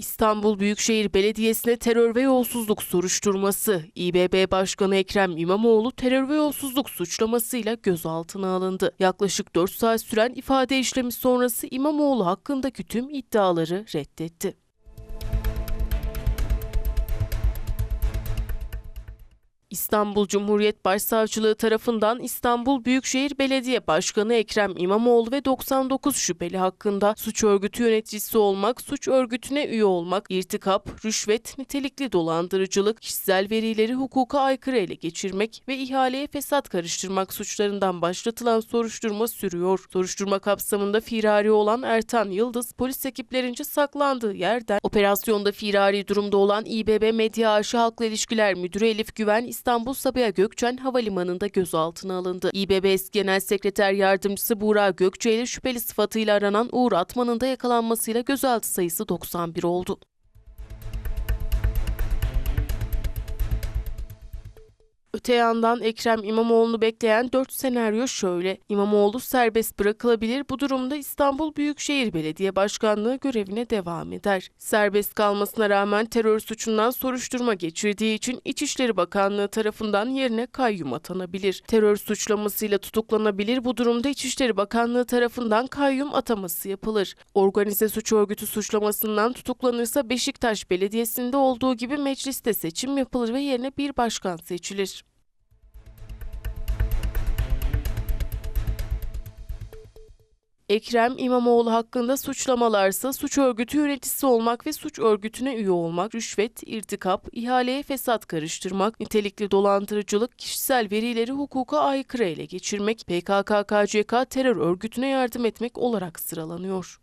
İstanbul Büyükşehir Belediyesi'ne terör ve yolsuzluk soruşturması. İBB Başkanı Ekrem İmamoğlu terör ve yolsuzluk suçlamasıyla gözaltına alındı. Yaklaşık 4 saat süren ifade işlemi sonrası İmamoğlu hakkındaki tüm iddiaları reddetti. İstanbul Cumhuriyet Başsavcılığı tarafından İstanbul Büyükşehir Belediye Başkanı Ekrem İmamoğlu ve 99 şüpheli hakkında suç örgütü yöneticisi olmak, suç örgütüne üye olmak, irtikap, rüşvet, nitelikli dolandırıcılık, kişisel verileri hukuka aykırı ele geçirmek ve ihaleye fesat karıştırmak suçlarından başlatılan soruşturma sürüyor. Soruşturma kapsamında firari olan Ertan Yıldız, polis ekiplerince saklandığı yerden operasyonda firari durumda olan İBB Medya Aşı Halkla İlişkiler Müdürü Elif Güven İstanbul Sabiha Gökçen Havalimanı'nda gözaltına alındı. İBB eski Genel Sekreter Yardımcısı Buğra Gökçe ile şüpheli sıfatıyla aranan Uğur Atman'ın da yakalanmasıyla gözaltı sayısı 91 oldu. Öte yandan Ekrem İmamoğlu'nu bekleyen 4 senaryo şöyle. İmamoğlu serbest bırakılabilir. Bu durumda İstanbul Büyükşehir Belediye Başkanlığı görevine devam eder. Serbest kalmasına rağmen terör suçundan soruşturma geçirdiği için İçişleri Bakanlığı tarafından yerine kayyum atanabilir. Terör suçlamasıyla tutuklanabilir. Bu durumda İçişleri Bakanlığı tarafından kayyum ataması yapılır. Organize suç örgütü suçlamasından tutuklanırsa Beşiktaş Belediyesi'nde olduğu gibi mecliste seçim yapılır ve yerine bir başkan seçilir. Ekrem İmamoğlu hakkında suçlamalarsa suç örgütü yöneticisi olmak ve suç örgütüne üye olmak, rüşvet, irtikap, ihaleye fesat karıştırmak, nitelikli dolandırıcılık, kişisel verileri hukuka aykırı ele geçirmek, PKK-KCK terör örgütüne yardım etmek olarak sıralanıyor.